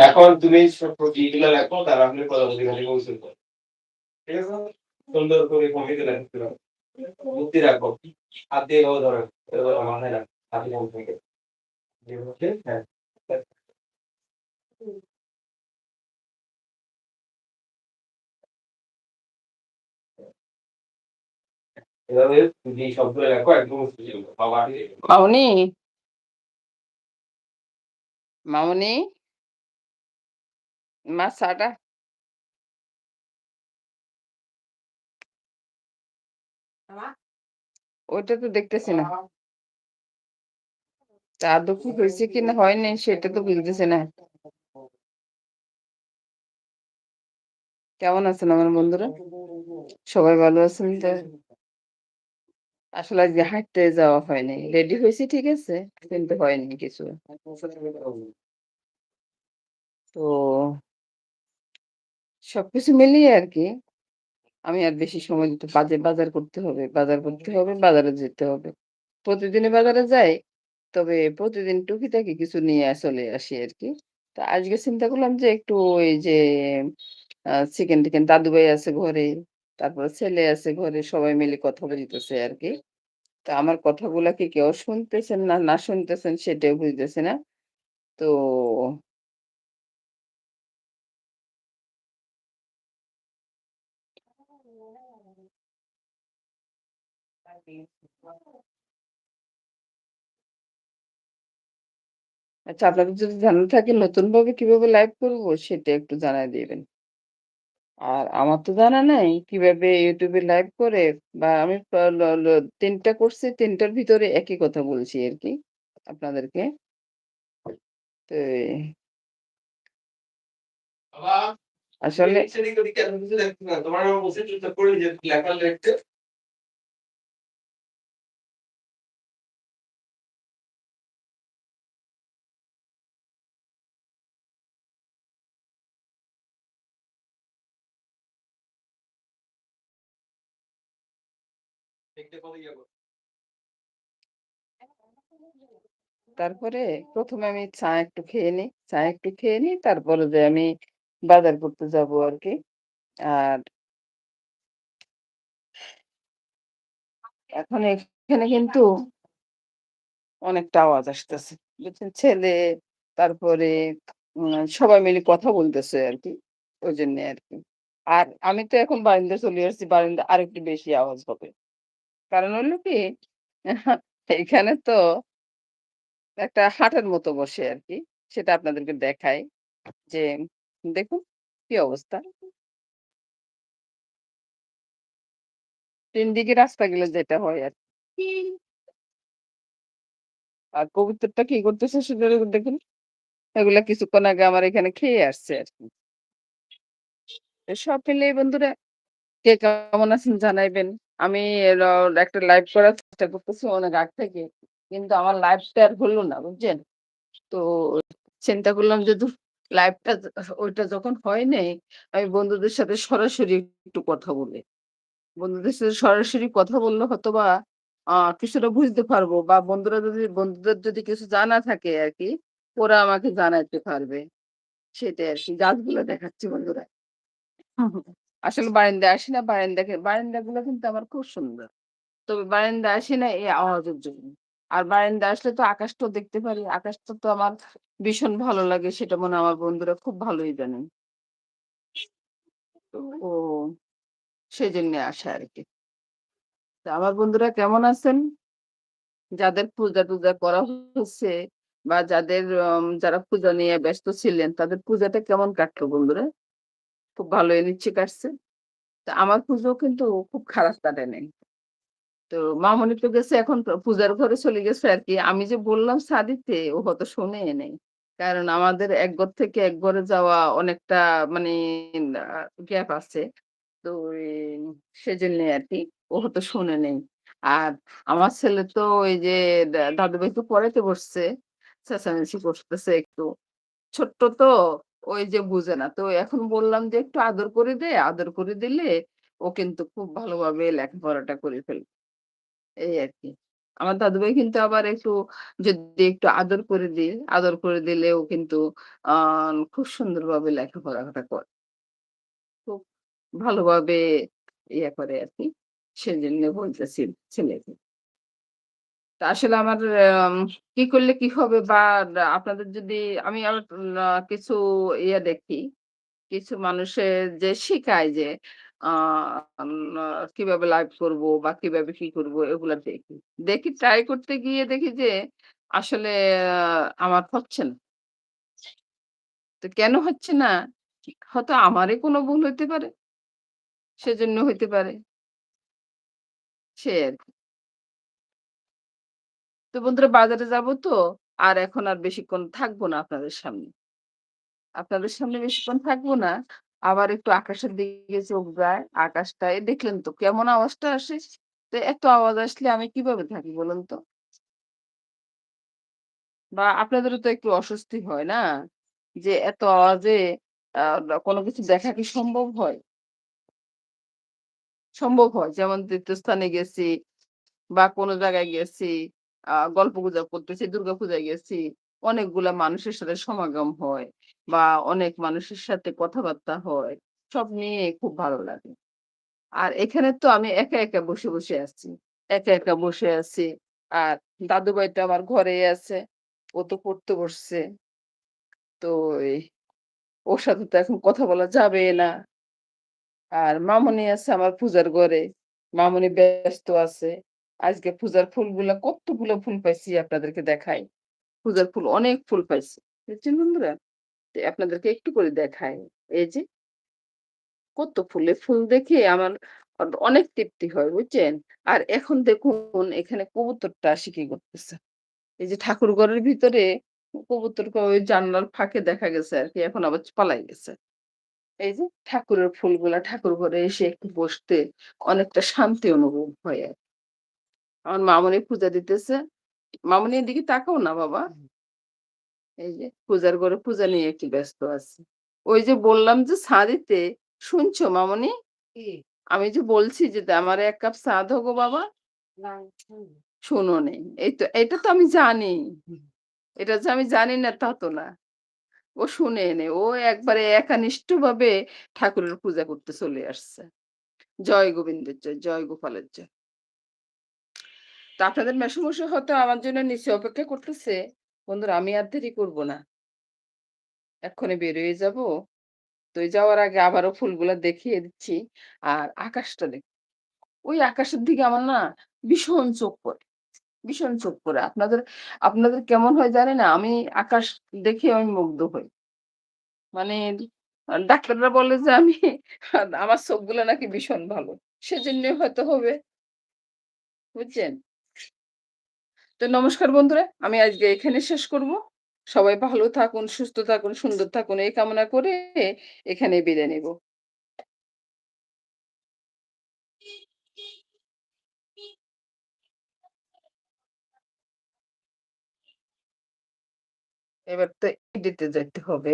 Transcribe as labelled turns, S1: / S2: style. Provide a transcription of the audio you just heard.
S1: এখন তুমি যেগুলো তার আপনি কথা বলি খালি সুন্দর করে লেখতে হবে বুদ্ধি রাখো হাত দিয়ে ধরো এবার মাথায় রাখো হাতে কম থেকে হ্যাঁ এভাবে যে শব্দগুলো লেখো একদম বাবা
S2: মামনি? মামনি? মা চাটা। ওইটা তো দেখতেছি না। তা আদৌ কি হয়েছে কি না হয়নি সেটা তো বুঝতেছি না। কেমন আছেন আমার বন্ধুরা? সবাই ভালো আছেন তো? আসলে আজকে হাঁটতে যাওয়া হয়নি। রেডি হয়েছি, ঠিক আছে, কিন্তু হয়নি কিছু। তো সবকিছু মিলিয়ে আর কি, আমি আর বেশি সময় দিতে, বাজে বাজার করতে হবে, বাজার করতে হবে, বাজারে যেতে হবে। প্রতিদিনই বাজারে যাই, তবে প্রতিদিন টুকিটাকি কিছু নিয়ে চলে আসি আর কি। তা আজকে চিন্তা করলাম যে একটু ওই যে চিকেন টিকেন দাদু ভাই আছে ঘরে তারপর ছেলে আছে ঘরে সবাই মিলে কথা বলতেছে আর কি তো আমার কথাগুলা কি কেউ শুনতেছেন না না শুনতেছেন সেটাও বুঝতেছে না। তো আচ্ছা আপনাদের যদি জানা থাকে নতুন ভাবে কীভাবে লাইভ করব সেটা একটু জানাই দিবেন। আর আমার তো জানা নাই কীভাবে ইউটিউবে লাইভ করে বা আমি প- ল- ল- তিনটা করছি তিনটার ভিতরে একই কথা বলছি আর কি আপনাদেরকে। তো আসলে তারপরে প্রথমে আমি চা একটু খেয়ে নিই, চা একটু খেয়ে নিই, তারপরে যে আমি বাজার করতে যাব আর কি আর এখন এখানে কিন্তু অনেকটা আওয়াজ আসতেছে, বুঝছেন? ছেলে, তারপরে সবাই মিলে কথা বলতেছে আর কি ওই জন্য আর কি আর আমি তো এখন বারিন্দা চলে আসছি বারিন্দা আরেকটু বেশি আওয়াজ হবে। কারণ হলো কি, এখানে তো একটা হাটের মতো বসে আর কি সেটা আপনাদেরকে দেখাই যে, দেখুন কি অবস্থা। তিন দিকে রাস্তা গেলে যেটা হয় আর আর কবুতরটা কি করতেছে সেটা দেখুন, এগুলা কিছুক্ষণ আগে আমার এখানে খেয়ে আসছে আর কি। সব মিলিয়ে বন্ধুরা কে কেমন আছেন জানাইবেন। আমি একটা লাইভ করার চেষ্টা করতেছি অনেক আগ থেকে, কিন্তু আমার লাইভটা আর হলো না, বুঝছেন? তো চিন্তা করলাম যে লাইভটা ওইটা যখন হয় নাই, আমি বন্ধুদের সাথে সরাসরি একটু কথা বলি। বন্ধুদের সাথে সরাসরি কথা বললে হয়তো বা কিছুটা বুঝতে পারব, বা বন্ধুরা যদি, বন্ধুদের যদি কিছু জানা থাকে আর কি, ওরা আমাকে জানাইতে পারবে। সেটাই আর কি, গাছগুলো দেখাচ্ছি বন্ধুরা। আসলে বারান্দায় আসি না বারান্দাকে বারান্দাগুলো কিন্তু আমার খুব সুন্দর। তবে বারান্দায় আসি না এই আওয়াজের জন্য আর বারান্দায় আসলে তো আকাশটাও দেখতে পারি, আকাশটা তো আমার ভীষণ ভালো লাগে, সেটা মনে আমার বন্ধুরা খুব ভালোই জানেন। ও সেজন্য আসে আর কি আমার বন্ধুরা কেমন আছেন? যাদের পূজা টুজা করা হচ্ছে বা যাদের যারা পূজা নিয়ে ব্যস্ত ছিলেন, তাদের পূজাটা কেমন কাটলো বন্ধুরা? খুব ভালোই নিচ্ছে কাটছে। তা আমার পুজো কিন্তু খুব খারাপ কাটে নাই। তো মামনি তো গেছে এখন পূজার ঘরে চলে গেছে আর কি। আমি যে বললাম সাদিতে, ও হয়তো শুনে নেই। কারণ আমাদের এক ঘর থেকে এক ঘরে যাওয়া অনেকটা মানে গ্যাপ আছে। তো সেজন্য আর কি, ও হয়তো শুনে নেই। আর আমার ছেলে তো ওই যে দাদু ভাই তো পড়াতে বসছে। চেঁচামেচি করতেছে একটু। ছোট্ট তো ওই যে বুঝে না। তো এখন বললাম যে একটু আদর করে দে। আদর করে দিলে ও কিন্তু খুব ভালোভাবে লেখাপড়াটা করে ফেলবে। এই আরকি। আমার দাদুভাই কিন্তু আবার একটু যদি একটু আদর করে দিই, আদর করে দিলে ও কিন্তু আহ খুব সুন্দরভাবে লেখাপড়াটা করে। খুব ভালোভাবে ইয়ে করে আরকি। সেজন্য বলতেছি ছেলেকে। আসলে আমার আম কি করলে কি হবে বা আপনাদের যদি আমি আবার আ কিছু ইয়ে দেখি, কিছু মানুষের যে শিখায় যে কীভাবে লাইভ করব বা কীভাবে কি করব এগুলা দেখি। দেখি ট্রাই করতে গিয়ে দেখি যে আসলে আমার হচ্ছে না। তো কেন হচ্ছে না? হয়তো আমারই কোনো ভুল হইতে পারে। সেজন্য হইতে পারে। সে আর আরকি। তো বন্ধুরা বাজারে যাব তো, আর এখন আর বেশিক্ষণ থাকব না আপনাদের সামনে। আপনাদের সামনে বেশিক্ষণ থাকব না। আবার একটু আকাশের দিকে চোখ যায়। আকাশটায় দেখলেন তো কেমন আওয়াজটা আসে? তো এত আওয়াজ আসলে আমি কীভাবে থাকি বলুন তো? বা আপনাদেরও তো একটু অস্বস্তি হয় না? যে এত আওয়াজে কোনো কিছু দেখা কি সম্ভব হয়? সম্ভব হয়। যেমন তীর্থস্থানে গেছি বা কোনো জায়গায় গেছি, আ গল্পগুজব করতেছি, দুর্গাপূজায় গেছি। অনেকগুলা মানুষের সাথে সমাগম হয় বা অনেক মানুষের সাথে কথাবার্তা হয়। সব নিয়ে খুব ভালো লাগে। আর এখানে তো আমি একা, একা বসে, বসে আছি। একা, একা বসে আছি। আর দাদুভাই তো আমার ঘরেই আছে। ও তো পড়তে বসছে। তো ওর সাথে তো এখন কথা বলা যাবে না। আর মামনি আছে আমার পূজার ঘরে। মামনি ব্যস্ত আছে। আজকে পূজার ফুলগুলা কতগুলো ফুল পাইছি আপনাদেরকে দেখাই। পূজার ফুল অনেক ফুল পাইছি। বুঝছেন বন্ধুরা? আপনাদেরকে একটু করে দেখাই। এই যে কত ফুলে ফুল দেখে আমার অনেক তৃপ্তি হয়, বুঝছেন? আর এখন দেখুন এখানে কবুতরটা কি করতেছে। এই যে ঠাকুর ঘরের ভিতরে কবুতরকে ওই জানলার ফাঁকে দেখা গেছে আর কি এখন আবার পালাই গেছে। এই যে ঠাকুরের ফুলগুলা ঠাকুর ঘরে এসে একটু বসতে অনেকটা শান্তি অনুভব হয় আর। আমার মামুনি পূজা দিতেছে। মামুনি এদিকে তাকাও না বাবা। এই যে পূজার ঘরে পূজা নিয়ে একটু ব্যস্ত আছে। ওই যে বললাম যে চা দিতে, শুনছো মামুনি? আমি যে বলছি যে আমার এক কাপ চা দাও গো বাবা।
S3: না, হুম,
S2: শোনোনি। এই তো এটা তো আমি জানি। এটা যে আমি জানি না তা তো না। ও শুনে এনে ও একবারে একানিষ্ঠভাবে ঠাকুরের পূজা করতে চলে আসছে। জয় গোবিন্দের জয়, জয় গোপালের জয়। তো আপনাদের মেসোমশাই হয়তো আমার জন্য নিচে অপেক্ষা করতেছে। বন্ধুরা, আমি আর দেরি করব না। এক্ষুনি বের হয়ে যাব। তো যাওয়ার আগে আবারও ফুলগুলা দেখিয়ে দিচ্ছি। আর আকাশটা দেখ, ওই আকাশের দিকে আমার না ভীষণ চোখ পড়ে। ভীষণ চোখ পড়ে। আপনাদের আপনাদের কেমন হয় জানি না। আমি আকাশ দেখে আমি মুগ্ধ হই। মানে ডাক্তাররা বলে যে আমি, আমার চোখগুলা নাকি ভীষণ ভালো। সেজন্য হয়তো হবে। বুঝছেন? তো নমস্কার বন্ধুরা। আমি আজকে এখানে শেষ করব। সবাই ভালো থাকুন, সুস্থ থাকুন, সুন্দর থাকুন এই কামনা করে এখানে বিদায় নেব। এবার তো এডিটে যাইতে হবে।